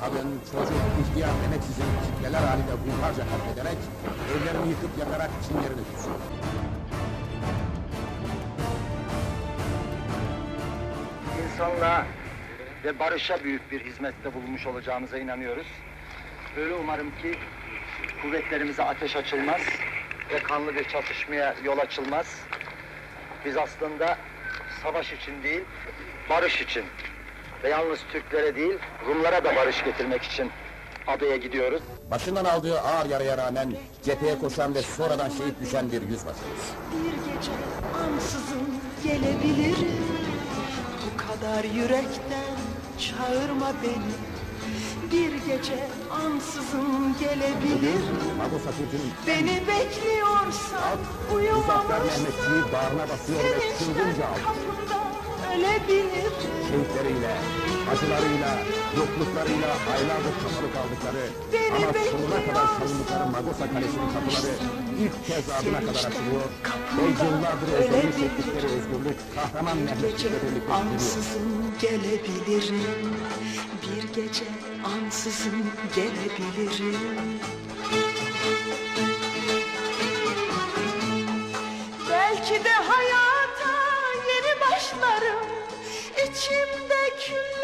kadın, çocuk, ihtiyar demeksizin kitleler halinde hunharca katlederek, evlerini yıkıp yakarak Çinlerini tutuyor. İnsanlığa ve barışa büyük bir hizmette bulunmuş olacağımıza inanıyoruz. Öyle umarım ki kuvvetlerimize ateş açılmaz ve kanlı bir çatışmaya yol açılmaz. Biz aslında savaş için değil, barış için ve yalnız Türklere değil, Rumlara da barış getirmek için adaya gidiyoruz. Başından aldığı ağır yaraya rağmen cepheye koşan ve sonradan şehit düşen bir yüzbaşımız. Bir gece ansızın gelebilirim Bu kadar yürekten çağırma beni Bir gece ansızın gelebilirim Mago Sakıncı'nın Beni bekliyorsan uyumamışsan bağrına basıyor ve Sevinçten çılgınca aldı. kapında ölebilir. Şehitleriyle, acılarıyla, yokluklarıyla aylardır kapalı kaldıkları Beni ama sonuna kadar savundukları Magosa Kalesi'nin kapıları ilk kez adına kadar açılıyor. Ve yıllardır özgürlük çektikleri özgürlük kahraman Mehmetçik'le birlikte Ansızın gelebilirim, bir gece ansızın gelebilirim. Belki de hayata yeni başlarım içimdeki